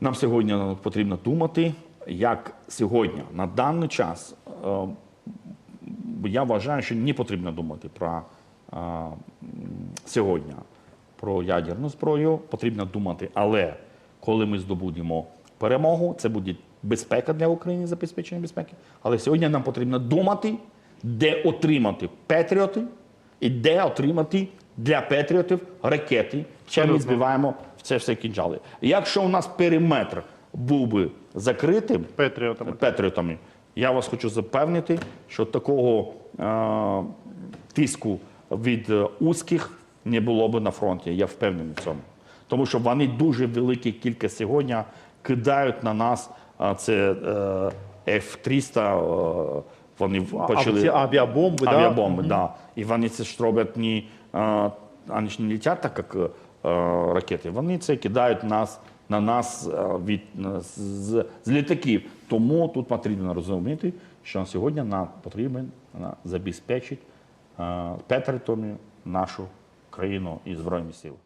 Нам сьогодні потрібно думати, як сьогодні, на даний час, е, я вважаю, що не потрібно думати про е, сьогодні про ядерну зброю. Потрібно думати, але коли ми здобудемо перемогу, це буде безпека для України, забезпечення безпеки. Але сьогодні нам потрібно думати, де отримати патріоти і де отримати для патріотів ракети. Чим ми збиваємо в це все кінжали. Якщо у нас периметр був би закритим, Патріотами. патріотами. Я вас хочу запевнити, що такого е, тиску від е, узьких не було б на фронті. Я впевнений в цьому. Тому що вони дуже великі кількість сьогодні кидають на нас е, це е, F-300, е, вони А почали ці авіабомби, да? авіабомби, да. І вони це ж роблять не, е, вони ж не летять так, як е, ракети. Вони це кидають нас, на нас е, від, з, з літаків. Тому тут потрібно розуміти, що сьогодні нам потрібно забезпечити е, патріотами нашу країну і Збройні сили.